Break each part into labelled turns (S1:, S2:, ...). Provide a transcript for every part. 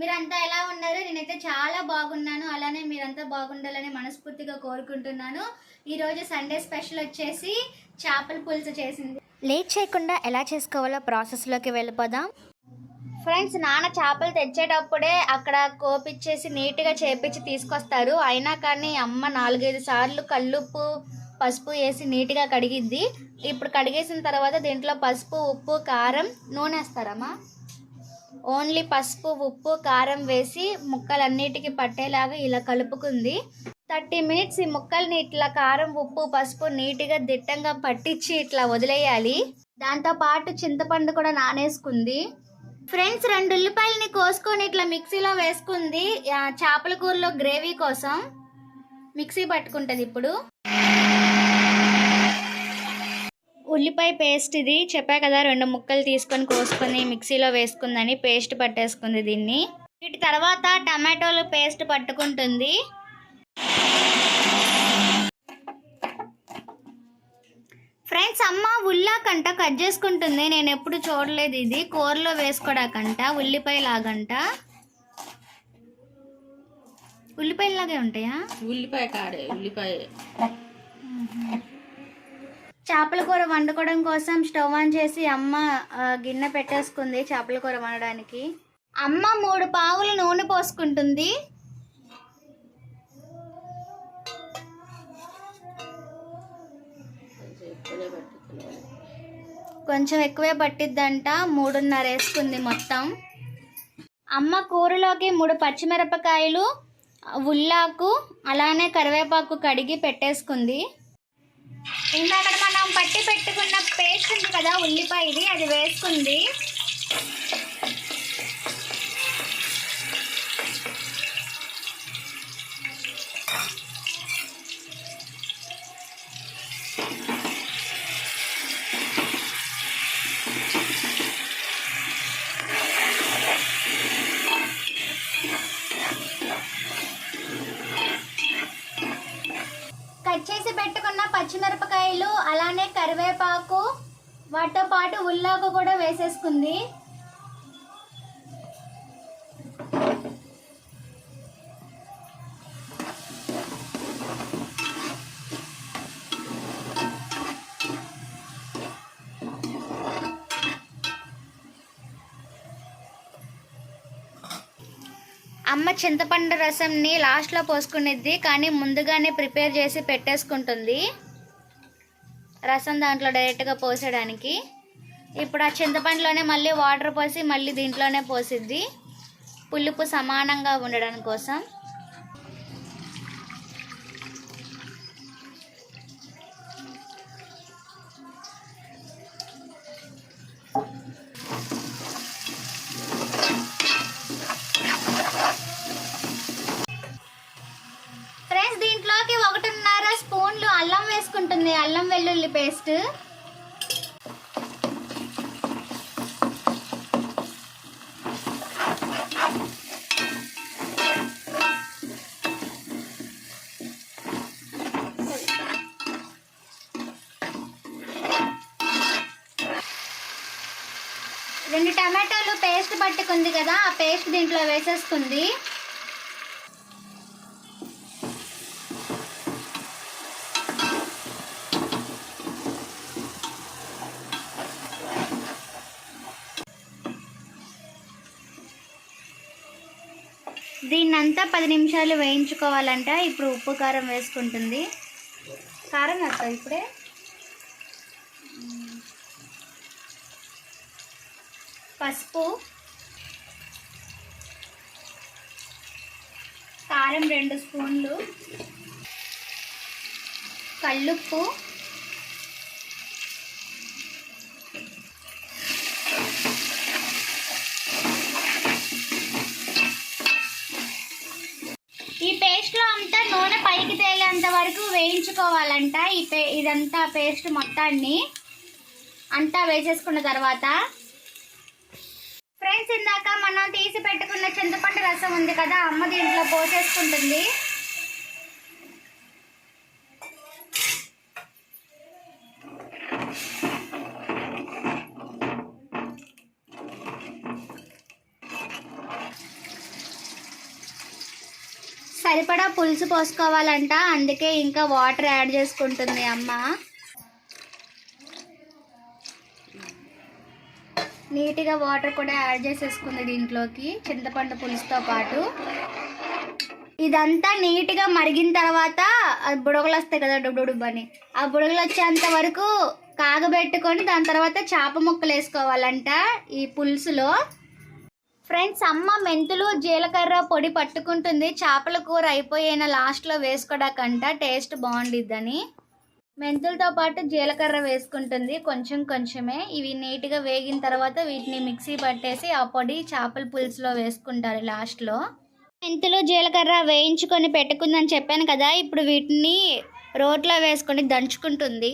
S1: మీరంతా ఎలా ఉన్నారు? నేనైతే చాలా బాగున్నాను. అలానే మీరంతా బాగుండాలని మనస్ఫూర్తిగా కోరుకుంటున్నాను. ఈరోజు సండే స్పెషల్ వచ్చేసి చేపల పులుసు చేసింది.
S2: లేట్ చేయకుండా ఎలా చేసుకోవాలో ప్రాసెస్లోకి వెళ్ళిపోదాం.
S1: ఫ్రెండ్స్ నాన్న చేపలు తెచ్చేటప్పుడే అక్కడ కోపిచ్చేసి నీట్గా చేపించి తీసుకొస్తారు. అయినా కానీ అమ్మ నాలుగైదు సార్లు కల్లుప్పు పసుపు వేసి నీట్గా కడిగిద్ది. ఇప్పుడు కడిగేసిన తర్వాత దీంట్లో పసుపు ఉప్పు కారం నూనె వేస్తారమ్మా. ఓన్లీ పసుపు ఉప్పు కారం వేసి ముక్కలన్నిటికీ పట్టేలాగా ఇలా కలుపుకుంది. థర్టీ మినిట్స్ ఈ ముక్కల్ని ఇట్లా కారం ఉప్పు పసుపు నీట్గా దిట్టంగా పట్టించి ఇట్లా వదిలేయాలి. దాంతో పాటు చింతపండు కూడా నానేసుకుంది. ఫ్రెండ్స్ రెండు ఉల్లిపాయలని కోసుకొని ఇట్లా మిక్సీలో వేసుకుంది చేపల కూరలో గ్రేవీ కోసం. మిక్సీ పట్టుకుంటుంది ఇప్పుడు. ఉల్లిపాయ పేస్ట్ ఇది. చెప్పా కదా రెండు ముక్కలు తీసుకొని కోసుకొని మిక్సీలో వేసుకుందని పేస్ట్ పట్టేసుకుంది దీన్ని. వీటి తర్వాత టమాటోలు పేస్ట్ పట్టుకుంటుంది. ఫ్రెండ్స్ అమ్మ ఉల్లాకంట కట్ చేసుకుంటుంది. నేను ఎప్పుడు చూడలేదు ఇది. కూరలో వేసుకోడాకంట ఉల్లిపాయ లాగంట. ఉల్లిపాయలాగే ఉంటాయా?
S3: ఉల్లిపాయ కాడే ఉల్లిపాయ.
S1: చేపల కూర వండుకోవడం కోసం స్టవ్ ఆన్ చేసి అమ్మ గిన్నె పెట్టేసుకుంది చేపల కూర వండడానికి. అమ్మ మూడు పావులు నూనె పోసుకుంటుంది. కొంచెం ఎక్కువే పట్టిద్దంట మూడున్నర వేసుకుంది మొత్తం. అమ్మ కూరలోకి మూడు పచ్చిమిరపకాయలు ఉల్లాకు అలానే కరివేపాకు కడిగి పెట్టేసుకుంది. ఇంకా అక్కడ మనం పట్టి పెట్టుకున్న పేస్ట్ ఉంది కదా ఉల్లిపాయది అది వేసుకుంది కట్ చేసి పెట్టుకున్న పచ్చిమిరపకాయలు అలానే కరివేపాకు వాటితో పాటు ఉల్లాకు కూడా వేసేసుకుంది. అమ్మ చింతపండు రసంని లాస్ట్లో పోసుకునేది కానీ ముందుగానే ప్రిపేర్ చేసి పెట్టేసుకుంటుంది. రసం దాంట్లో డైరెక్ట్గా పోసేయడానికి. ఇప్పుడు ఆ చింతపండులోనే మళ్ళీ వాటర్ పోసి మళ్ళీ దీంట్లోనే పోసిద్ది. పులుపు సమానంగా ఉండడం కోసం. ఉంటుంది అల్లం వెల్లుల్లి పేస్ట్. రెండు టమాటాలు పేస్ట్ పట్టుకుంది కదా ఆ పేస్ట్ దీంట్లో వేసేసుకుంది దీన్నంతా పది నిమిషాలు వేయించుకోవాలంట. ఇప్పుడు ఉప్పు కారం వేసుకుంటుంది. కారం వేస్తావు ఇప్పుడే? పసుపు కారం రెండు స్పూన్లు కల్లుప్పు ఈ పేస్ట్లో అంతా నూనె పైకి తేలేంత వరకు వేయించుకోవాలంట. ఈ పే ఇదంతా పేస్ట్ మొత్తాన్ని అంతా వేసేసుకున్న తర్వాత ఫ్రెండ్స్ ఇందాక మనం తీసి పెట్టుకున్న చింతపండు రసం ఉంది కదా అమ్మ దీంట్లో పోసేసుకుంటుంది. సరిపడా పులుసు పోసుకోవాలంట అందుకే ఇంకా వాటర్ యాడ్ చేసుకుంటుంది అమ్మ. నీట్గా వాటర్ కూడా యాడ్ చేసేసుకుంది దీంట్లోకి చింతపండు పులుసుతో పాటు. ఇదంతా నీట్గా మరిగిన తర్వాత అది బుడగలు వస్తాయి కదా డుబ్బు అని. ఆ బుడగలు వచ్చేంత వరకు కాగబెట్టుకొని దాని తర్వాత చేప ముక్కలు వేసుకోవాలంట ఈ పులుసులో. ఫ్రెండ్స్ అమ్మ మెంతులు జీలకర్ర పొడి పట్టుకుంటుంది. చేపల కూర అయిపోయిన లాస్ట్లో వేసుకోడాకంట టేస్ట్ బాగుండిద్దని. మెంతులతో పాటు జీలకర్ర వేసుకుంటుంది కొంచెం కొంచెమే. ఇవి నీట్గా వేగిన తర్వాత వీటిని మిక్సీ పట్టేసి ఆ పొడి చేపల పులుసులో వేసుకుంటారు లాస్ట్లో. మెంతులు జీలకర్ర వేయించుకొని పెట్టుకుందని చెప్పాను కదా ఇప్పుడు వీటిని రోట్లో వేసుకొని దంచుకుంటుంది.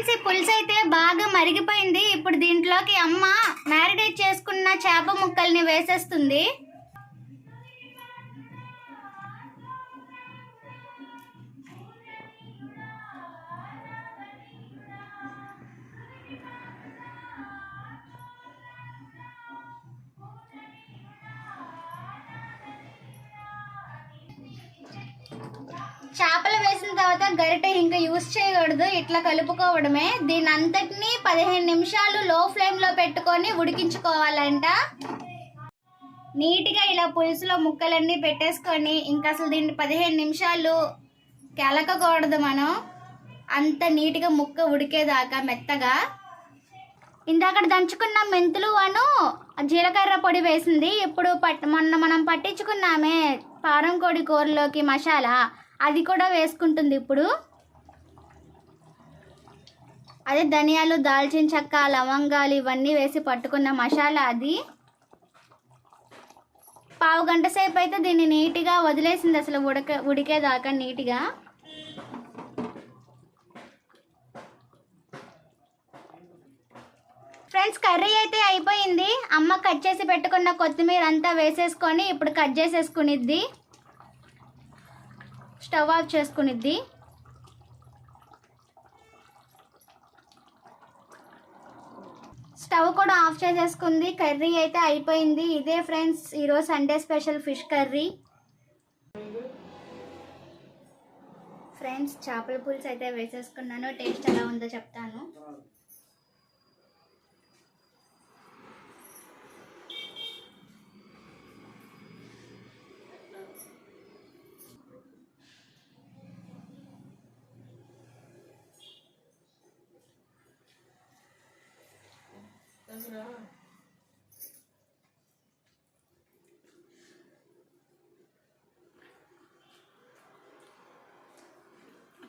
S1: ఫ్రెండ్స్ ఈ పులుసు అయితే బాగా మరిగిపోయింది. ఇప్పుడు దీంట్లోకి అమ్మ మ్యారినేట్ చేసుకున్న చేప ముక్కల్ని వేసేస్తుంది. చేపలు వేసిన తర్వాత గరిటె ఇంకా యూస్ చేయకూడదు. ఇట్లా కలుపుకోవడమే. దీని అంతటిని పదిహేను నిమిషాలు లో ఫ్లేమ్లో పెట్టుకొని ఉడికించుకోవాలంట. నీట్గా ఇలా పులుసులో ముక్కలన్నీ పెట్టేసుకొని ఇంకా అసలు దీన్ని పదిహేను నిమిషాలు కెలకకూడదు మనం. అంత నీట్గా ముక్క ఉడికేదాకా మెత్తగా. ఇందాక దంచుకున్న మెంతులు అను జీలకర్ర పొడి వేసింది. ఇప్పుడు పట్ మొన్న మనం పట్టించుకున్నామే పారం కోడి కూరలోకి మసాలా. అది కూడా వేసుకుంటుంది ఇప్పుడు. అదే ధనియాలు దాల్చిన చెక్క లవంగాలు ఇవన్నీ వేసి పట్టుకున్న మసాలా అది. పావు గంట సేపు అయితే దీన్ని నీట్గా వదిలేసింది అసలు ఉడక ఉడికేదాకా నీట్గా. ఫ్రెండ్స్ కర్రీ అయితే అయిపోయింది. అమ్మ కట్ చేసి పెట్టుకున్న కొత్తిమీర అంతా వేసేసుకొని ఇప్పుడు కట్ చేసేసుకునిద్ది. స్టవ్ ఆఫ్ చేసుకునిద్ది. స్టవ్ కూడా ఆఫ్ చేసేసుకుంది. కర్రీ అయితే అయిపోయింది. ఇదే ఫ్రెండ్స్ ఈరోజు Sunday special fish curry. Friends చేపల పులుసు అయితే వేసేసుకున్నాను. టేస్ట్ ఎలా ఉందో చెప్తాను.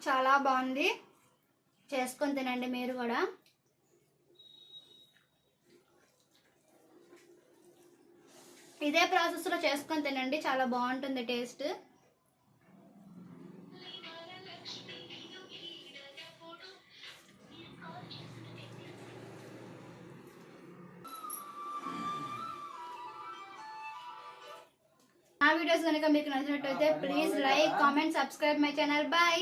S1: చాలా బాగుంది. చేసుకొని తినండి మీరు కూడా. ఇదే ప్రాసెస్లో చేసుకొని తినండి. చాలా బాగుంటుంది టేస్ట్. ఆ వీడియోస్ కనుక మీకు నచ్చినట్టయితే please like comment subscribe my channel bye